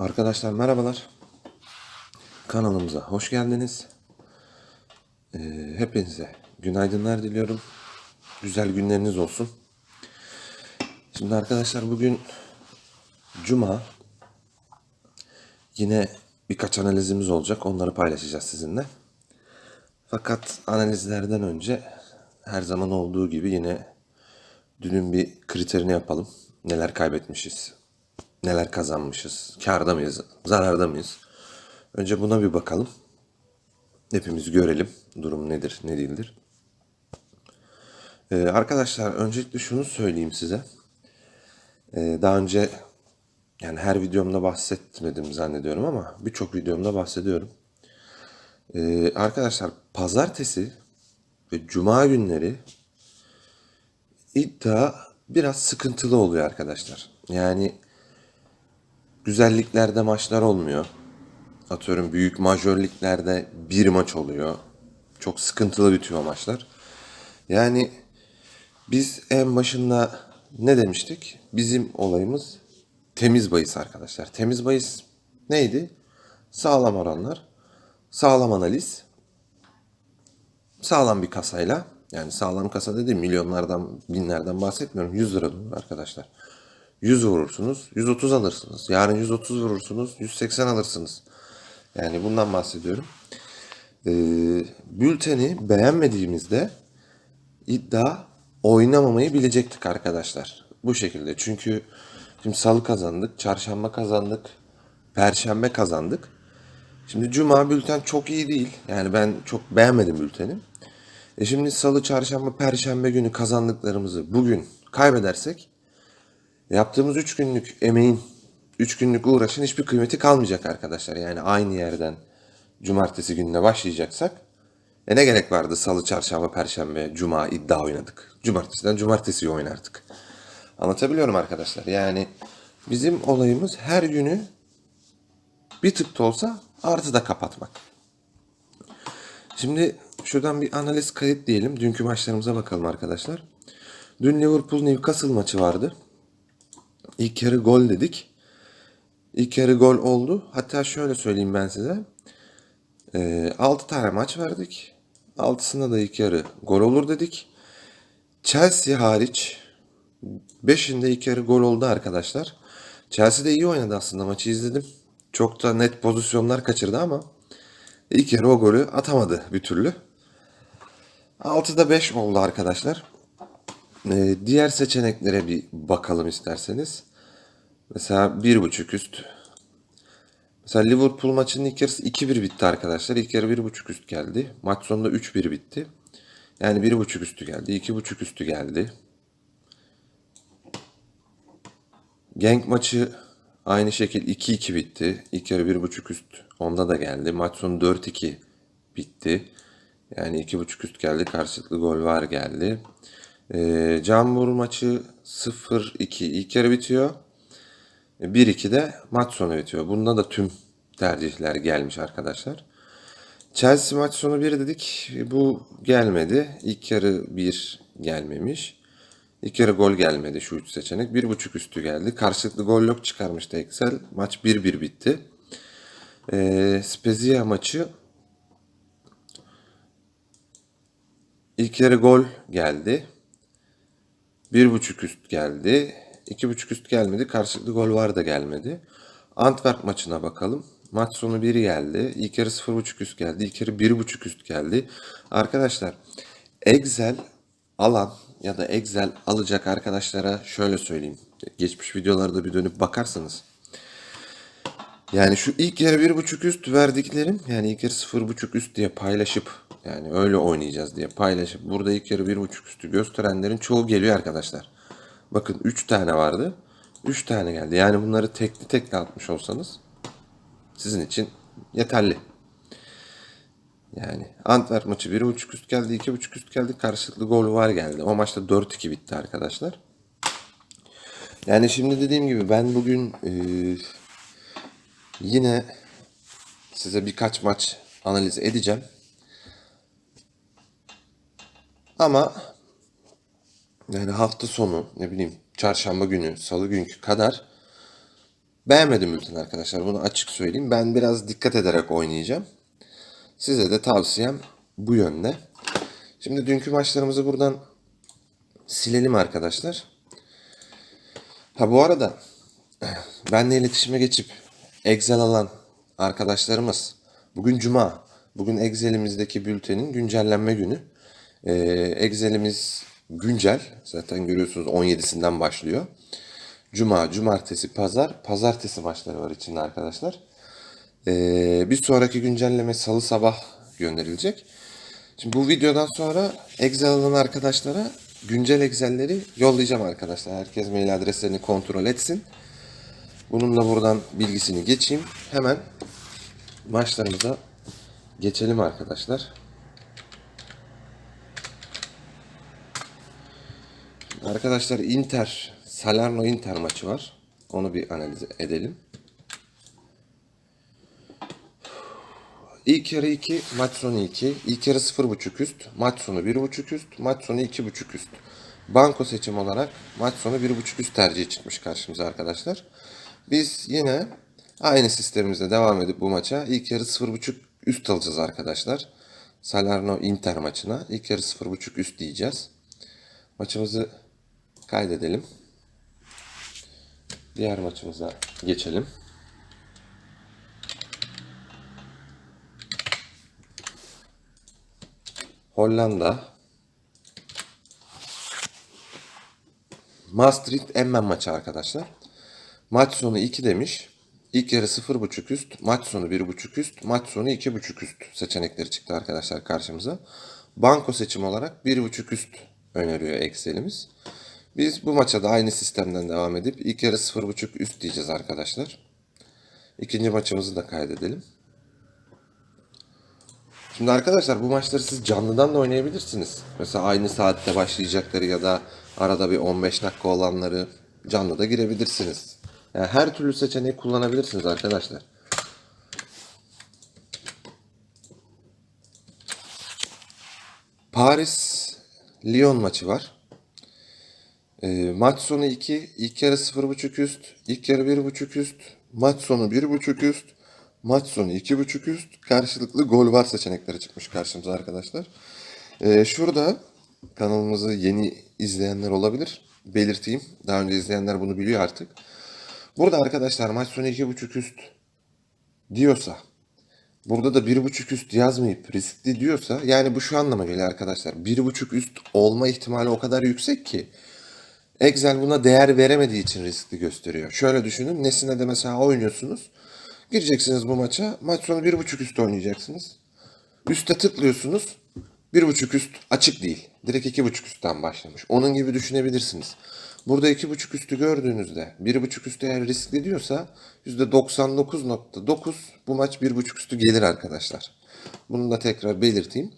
Arkadaşlar merhabalar. Kanalımıza hoş geldiniz. Ee, hepinize günaydınlar diliyorum. Güzel günleriniz olsun. Şimdi arkadaşlar bugün Cuma. Yine birkaç analizimiz olacak. Onları paylaşacağız sizinle. Fakat analizlerden önce her zaman olduğu gibi yine dünün bir kriterini yapalım. Neler kaybetmişiz, neler kazanmışız, karda mıyız, zararda mıyız? Önce buna bir bakalım. Hepimiz görelim durum nedir, ne değildir. Ee, arkadaşlar öncelikle şunu söyleyeyim size. Ee, daha önce yani her videomda bahsetmedim zannediyorum ama birçok videomda bahsediyorum. Ee, arkadaşlar pazartesi ve cuma günleri iddia biraz sıkıntılı oluyor arkadaşlar. Yani güzelliklerde maçlar olmuyor. Atıyorum büyük majörliklerde bir maç oluyor. Çok sıkıntılı bitiyor maçlar. Yani biz en başında ne demiştik? Bizim olayımız temiz bahis arkadaşlar. Temiz bahis neydi? Sağlam oranlar, sağlam analiz, sağlam bir kasayla yani sağlam kasa dediğim milyonlardan binlerden bahsetmiyorum 100 lira olur arkadaşlar 100 vurursunuz 130 alırsınız. Yarın 130 vurursunuz 180 alırsınız. Yani bundan bahsediyorum. Ee, bülteni beğenmediğimizde iddia oynamamayı bilecektik arkadaşlar. Bu şekilde. Çünkü şimdi salı kazandık çarşamba kazandık perşembe kazandık. Şimdi cuma bülten çok iyi değil. Yani ben çok beğenmedim bülteni. E şimdi salı, çarşamba, perşembe günü kazandıklarımızı bugün kaybedersek yaptığımız 3 günlük emeğin, 3 günlük uğraşın hiçbir kıymeti kalmayacak arkadaşlar. Yani aynı yerden cumartesi gününe başlayacaksak e ne gerek vardı salı, çarşamba, perşembe, cuma iddia oynadık. Cumartesiden cumartesiyi oynardık. Anlatabiliyorum arkadaşlar. Yani bizim olayımız her günü bir tık da olsa artı da kapatmak. Şimdi şuradan bir analiz kayıt diyelim. Dünkü maçlarımıza bakalım arkadaşlar. Dün Liverpool Newcastle maçı vardı. İlk yarı gol dedik. İlk yarı gol oldu. Hatta şöyle söyleyeyim ben size. Ee, 6 tane maç verdik. 6'sında da ilk yarı gol olur dedik. Chelsea hariç 5'inde ilk yarı gol oldu arkadaşlar. Chelsea de iyi oynadı aslında maçı izledim. Çok da net pozisyonlar kaçırdı ama ilk yarı o golü atamadı bir türlü. 6'da 5 oldu arkadaşlar. Ee, diğer seçeneklere bir bakalım isterseniz. Mesela 1.5 üst. Mesela Liverpool maçının ilk yarısı 2-1 bitti arkadaşlar. İlk yarı 1.5 üst geldi. Maç sonunda 3-1 bitti. Yani 1.5 üstü geldi. 2.5 üstü geldi. Genk maçı aynı şekil 2-2 bitti. İlk yarı 1.5 üst. Onda da geldi. Maç sonu 4-2 bitti. Yani 2.5 üst geldi. Karşılıklı gol var geldi. Ee, Cambur maçı 0-2 ilk yarı bitiyor. 1-2 de maç sonu bitiyor. Bunda da tüm tercihler gelmiş arkadaşlar. Chelsea maç sonu 1 dedik. Bu gelmedi. İlk yarı 1 gelmemiş. İlk yarı gol gelmedi şu üç seçenek. 1.5 üstü geldi. Karşılıklı gol yok çıkarmıştı Excel. Maç 1-1 bitti. Ee, Spezia maçı ilk yarı gol geldi. 1.5 üst geldi. 2.5 üst gelmedi. Karşılıklı gol var da gelmedi. Antwerp maçına bakalım. Maç sonu 1 geldi. İlk yarı 0.5 üst geldi. İlk yarı 1.5 üst geldi. Arkadaşlar Excel alan ya da Excel alacak arkadaşlara şöyle söyleyeyim. Geçmiş videolarda bir dönüp bakarsanız. Yani şu ilk yarı 1.5 üst verdiklerim yani ilk yarı 0.5 üst diye paylaşıp yani öyle oynayacağız diye paylaşıp burada ilk yarı 1.5 üstü gösterenlerin çoğu geliyor arkadaşlar. Bakın 3 tane vardı. 3 tane geldi. Yani bunları tekli tekli atmış olsanız sizin için yeterli. Yani Antwerp maçı 1.5 üst geldi, 2.5 üst geldi. Karşılıklı gol var geldi. O maçta 4-2 bitti arkadaşlar. Yani şimdi dediğim gibi ben bugün e, yine size birkaç maç analiz edeceğim. Ama yani hafta sonu ne bileyim çarşamba günü, salı günkü kadar Beğenmedim bülteni arkadaşlar. Bunu açık söyleyeyim. Ben biraz dikkat ederek oynayacağım. Size de tavsiyem bu yönde. Şimdi dünkü maçlarımızı buradan silelim arkadaşlar. Ha bu arada benle iletişime geçip Excel alan arkadaşlarımız bugün cuma. Bugün Excel'imizdeki bültenin güncellenme günü. Ee, Excel'imiz güncel. Zaten görüyorsunuz 17'sinden başlıyor. Cuma, cumartesi, pazar. Pazartesi maçları var içinde arkadaşlar. Ee, bir sonraki güncelleme salı sabah gönderilecek. Şimdi bu videodan sonra Excel alan arkadaşlara güncel Excel'leri yollayacağım arkadaşlar. Herkes mail adreslerini kontrol etsin. Bunun da buradan bilgisini geçeyim. Hemen maçlarımıza geçelim arkadaşlar. Arkadaşlar Inter, Salerno Inter maçı var. Onu bir analiz edelim. İlk yarı 2, maç sonu 2. İlk yarı 0.5 üst, maç sonu 1.5 üst, maç sonu 2.5 üst. Banko seçim olarak maç sonu 1.5 üst tercihi çıkmış karşımıza arkadaşlar. Biz yine aynı sistemimizde devam edip bu maça ilk yarı 0.5 üst alacağız arkadaşlar. Salerno Inter maçına ilk yarı 0.5 üst diyeceğiz. Maçımızı kaydedelim. Diğer maçımıza geçelim. Hollanda. Maastricht Emmen maçı arkadaşlar. Maç sonu 2 demiş. İlk yarı 0.5 üst, maç sonu 1.5 üst, maç sonu 2.5 üst seçenekleri çıktı arkadaşlar karşımıza. Banko seçim olarak 1.5 üst öneriyor Excel'imiz. Biz bu maça da aynı sistemden devam edip ilk yarı 0.5 üst diyeceğiz arkadaşlar. İkinci maçımızı da kaydedelim. Şimdi arkadaşlar bu maçları siz canlıdan da oynayabilirsiniz. Mesela aynı saatte başlayacakları ya da arada bir 15 dakika olanları canlı da girebilirsiniz. Yani her türlü seçeneği kullanabilirsiniz arkadaşlar. Paris Lyon maçı var. E, maç sonu 2, ilk yarı 0.5 üst, ilk yarı 1.5 üst, maç sonu 1.5 üst, maç sonu 2.5 üst, karşılıklı gol var seçenekleri çıkmış karşımıza arkadaşlar. E, şurada kanalımızı yeni izleyenler olabilir. Belirteyim. Daha önce izleyenler bunu biliyor artık. Burada arkadaşlar maç sonu 2.5 üst diyorsa burada da 1.5 üst yazmayıp riskli diyorsa yani bu şu anlama geliyor arkadaşlar. 1.5 üst olma ihtimali o kadar yüksek ki Excel buna değer veremediği için riskli gösteriyor. Şöyle düşünün. Nesine de mesela oynuyorsunuz. Gireceksiniz bu maça. Maç sonu 1.5 üst oynayacaksınız. Üste tıklıyorsunuz. 1.5 üst açık değil. Direkt 2.5 üstten başlamış. Onun gibi düşünebilirsiniz. Burada 2.5 üstü gördüğünüzde 1.5 üstü eğer riskli diyorsa %99.9 bu maç 1.5 üstü gelir arkadaşlar. Bunu da tekrar belirteyim.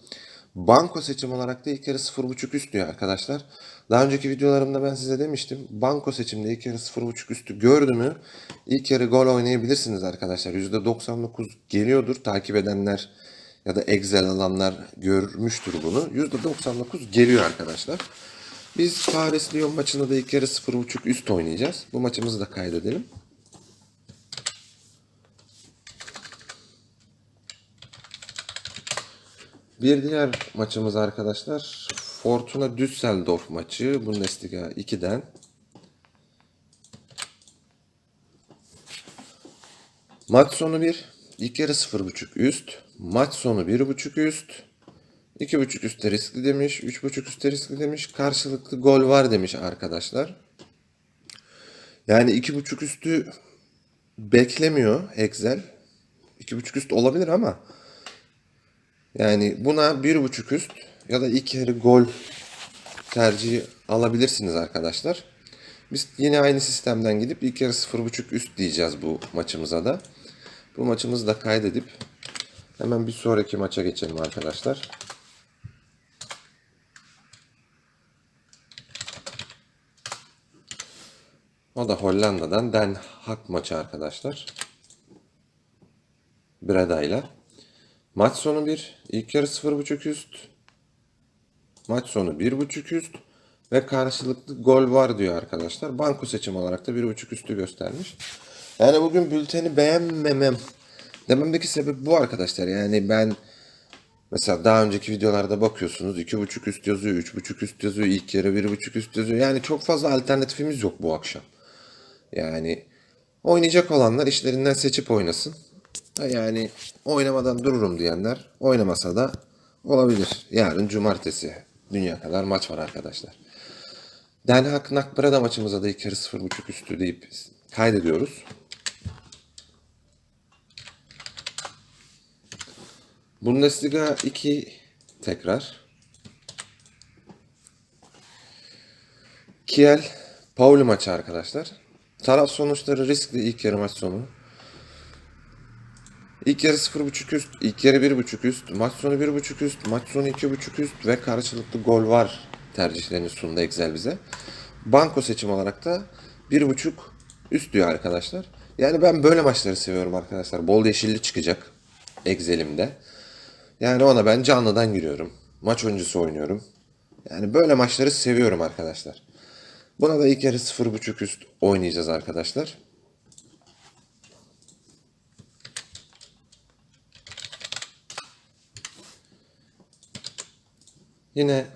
Banko seçim olarak da ilk yarı 0.5 üst diyor arkadaşlar. Daha önceki videolarımda ben size demiştim. Banko seçimde ilk yarı 0.5 üstü gördü mü ilk yarı gol oynayabilirsiniz arkadaşlar. %99 geliyordur. Takip edenler ya da Excel alanlar görmüştür bunu. %99 geliyor arkadaşlar. Biz Paris Lyon maçında da ilk yarı 0.5 üst oynayacağız. Bu maçımızı da kaydedelim. Bir diğer maçımız arkadaşlar Fortuna Düsseldorf maçı Bundesliga 2'den. Maç sonu 1, ilk yarı 0.5 üst, maç sonu 1.5 üst, 2.5 üstte riskli demiş, 3.5 üstte riskli demiş, karşılıklı gol var demiş arkadaşlar. Yani 2.5 üstü beklemiyor Excel. 2.5 üst olabilir ama yani buna bir buçuk üst ya da iki yarı gol tercihi alabilirsiniz arkadaşlar. Biz yine aynı sistemden gidip ilk yarı sıfır buçuk üst diyeceğiz bu maçımıza da. Bu maçımızı da kaydedip hemen bir sonraki maça geçelim arkadaşlar. O da Hollanda'dan Den Haag maçı arkadaşlar. Breda ile. Maç sonu 1, ilk yarı 0.5 üst. Maç sonu 1.5 üst ve karşılıklı gol var diyor arkadaşlar. Banko seçim olarak da 1.5 üstü göstermiş. Yani bugün bülteni beğenmemem dememdeki sebep bu arkadaşlar. Yani ben mesela daha önceki videolarda bakıyorsunuz 2.5 üst yazıyor, 3.5 üst yazıyor, ilk yarı 1.5 üst yazıyor. Yani çok fazla alternatifimiz yok bu akşam. Yani oynayacak olanlar işlerinden seçip oynasın. Yani oynamadan dururum diyenler oynamasa da olabilir. Yarın cumartesi dünya kadar maç var arkadaşlar. Den Haag Nakbrada maçımıza da ilk yarı 0.5 üstü deyip kaydediyoruz. Bundesliga 2 tekrar. Kiel Pauli maçı arkadaşlar. Taraf sonuçları riskli ilk yarı maç sonu. İlk yarı 0.5 üst, ilk yarı 1.5 üst, maç sonu 1.5 üst, maç sonu 2.5 üst ve karşılıklı gol var tercihlerini sundu Excel bize. Banko seçim olarak da 1.5 üst diyor arkadaşlar. Yani ben böyle maçları seviyorum arkadaşlar. Bol yeşilli çıkacak Excel'imde. Yani ona ben canlıdan giriyorum. Maç öncesi oynuyorum. Yani böyle maçları seviyorum arkadaşlar. Buna da ilk yarı 0.5 üst oynayacağız arkadaşlar. Yine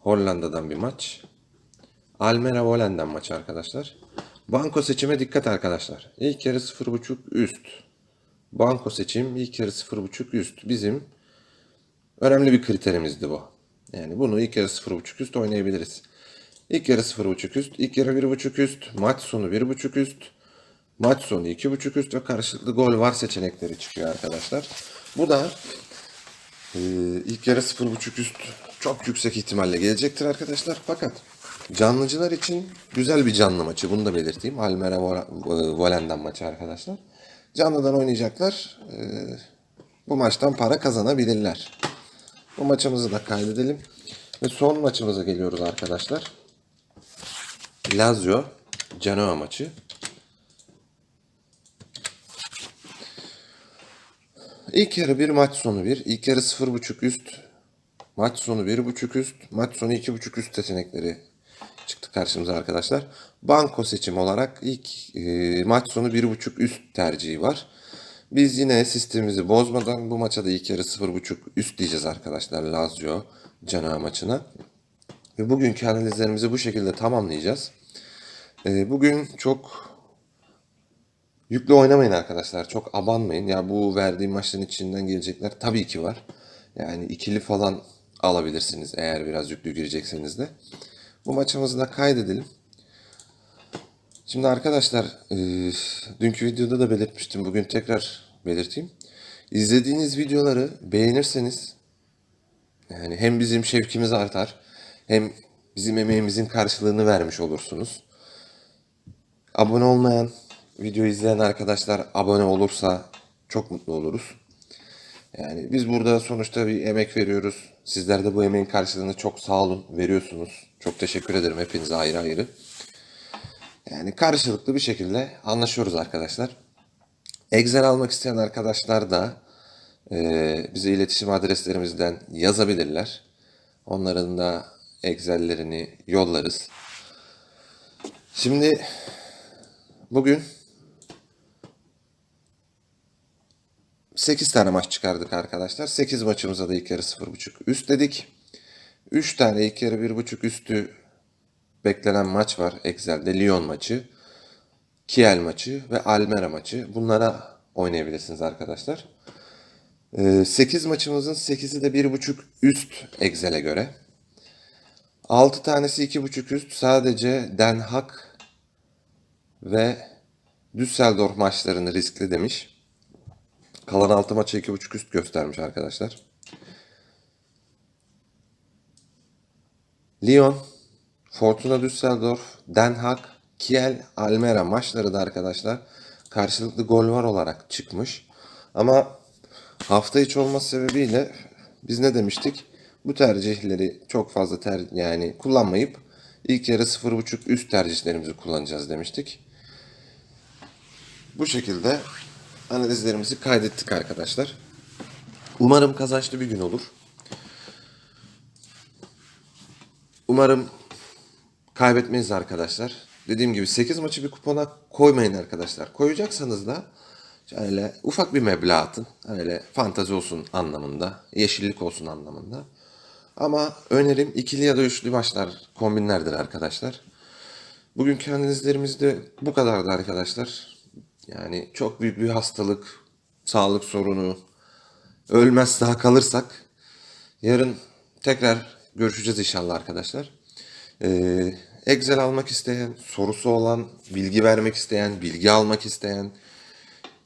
Hollanda'dan bir maç. Almera Volen'den maç arkadaşlar. Banko seçime dikkat arkadaşlar. İlk yarı 0.5 üst. Banko seçim ilk yarı 0.5 üst. Bizim önemli bir kriterimizdi bu. Yani bunu ilk yarı 0.5 üst oynayabiliriz. İlk yarı 0.5 üst, ilk yarı 1.5 üst, maç sonu 1.5 üst, maç sonu 2.5 üst ve karşılıklı gol var seçenekleri çıkıyor arkadaşlar. Bu da ee, ilk yarı 0.5 üst çok yüksek ihtimalle gelecektir arkadaşlar. Fakat canlıcılar için güzel bir canlı maçı. Bunu da belirteyim. Almera Volen'den maçı arkadaşlar. Canlıdan oynayacaklar. Ee, bu maçtan para kazanabilirler. Bu maçımızı da kaydedelim. Ve son maçımıza geliyoruz arkadaşlar. Lazio Genoa maçı. İlk yarı bir maç sonu bir. İlk yarı 0.5 üst. Maç sonu 1.5 üst. Maç sonu 2.5 üst seçenekleri çıktı karşımıza arkadaşlar. Banko seçim olarak ilk e, maç sonu 1.5 üst tercihi var. Biz yine sistemimizi bozmadan bu maça da ilk yarı 0.5 üst diyeceğiz arkadaşlar Lazio Cana maçına. Ve bugünkü analizlerimizi bu şekilde tamamlayacağız. E, bugün çok Yüklü oynamayın arkadaşlar. Çok abanmayın. Ya bu verdiğim maçların içinden gelecekler tabii ki var. Yani ikili falan alabilirsiniz eğer biraz yüklü girecekseniz de. Bu maçımızı da kaydedelim. Şimdi arkadaşlar e, dünkü videoda da belirtmiştim. Bugün tekrar belirteyim. İzlediğiniz videoları beğenirseniz yani hem bizim şevkimiz artar hem bizim emeğimizin karşılığını vermiş olursunuz. Abone olmayan video izleyen arkadaşlar abone olursa çok mutlu oluruz. Yani biz burada sonuçta bir emek veriyoruz. Sizler de bu emeğin karşılığını çok sağ olun veriyorsunuz. Çok teşekkür ederim hepinize ayrı ayrı. Yani karşılıklı bir şekilde anlaşıyoruz arkadaşlar. Excel almak isteyen arkadaşlar da e, bize iletişim adreslerimizden yazabilirler. Onların da Excel'lerini yollarız. Şimdi bugün 8 tane maç çıkardık arkadaşlar. 8 maçımıza da ilk yarı 0.5 üst dedik. 3 tane ilk yarı 1.5 üstü beklenen maç var Excel'de. Lyon maçı, Kiel maçı ve Almera maçı. Bunlara oynayabilirsiniz arkadaşlar. 8 maçımızın 8'i de 1.5 üst Excel'e göre. 6 tanesi 2.5 üst sadece Den Haag ve Düsseldorf maçlarını riskli demiş. Kalan 6 maça 2.5 üst göstermiş arkadaşlar. Lyon, Fortuna Düsseldorf, Den Haag, Kiel, Almera maçları da arkadaşlar karşılıklı gol var olarak çıkmış. Ama hafta içi olması sebebiyle biz ne demiştik? Bu tercihleri çok fazla ter yani kullanmayıp ilk yarı 0.5 üst tercihlerimizi kullanacağız demiştik. Bu şekilde analizlerimizi kaydettik arkadaşlar. Umarım kazançlı bir gün olur. Umarım kaybetmeyiz arkadaşlar. dediğim gibi 8 maçı bir kupona koymayın arkadaşlar. Koyacaksanız da şöyle ufak bir meblağ atın. Öyle fantazi olsun anlamında, yeşillik olsun anlamında. Ama önerim ikili ya da üçlü maçlar, kombinlerdir arkadaşlar. Bugünkü analizlerimiz de bu kadardı arkadaşlar. Yani çok büyük bir hastalık, sağlık sorunu, ölmez daha kalırsak yarın tekrar görüşeceğiz inşallah arkadaşlar. Ee, Excel almak isteyen, sorusu olan, bilgi vermek isteyen, bilgi almak isteyen,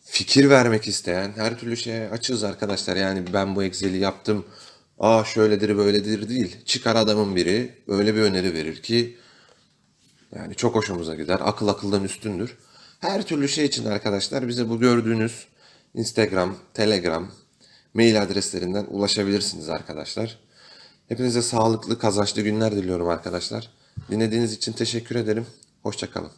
fikir vermek isteyen her türlü şeye açığız arkadaşlar. Yani ben bu Excel'i yaptım. Aa şöyledir böyledir değil. Çıkar adamın biri öyle bir öneri verir ki yani çok hoşumuza gider. Akıl akıldan üstündür. Her türlü şey için arkadaşlar bize bu gördüğünüz Instagram, Telegram, mail adreslerinden ulaşabilirsiniz arkadaşlar. Hepinize sağlıklı, kazançlı günler diliyorum arkadaşlar. Dinlediğiniz için teşekkür ederim. Hoşçakalın.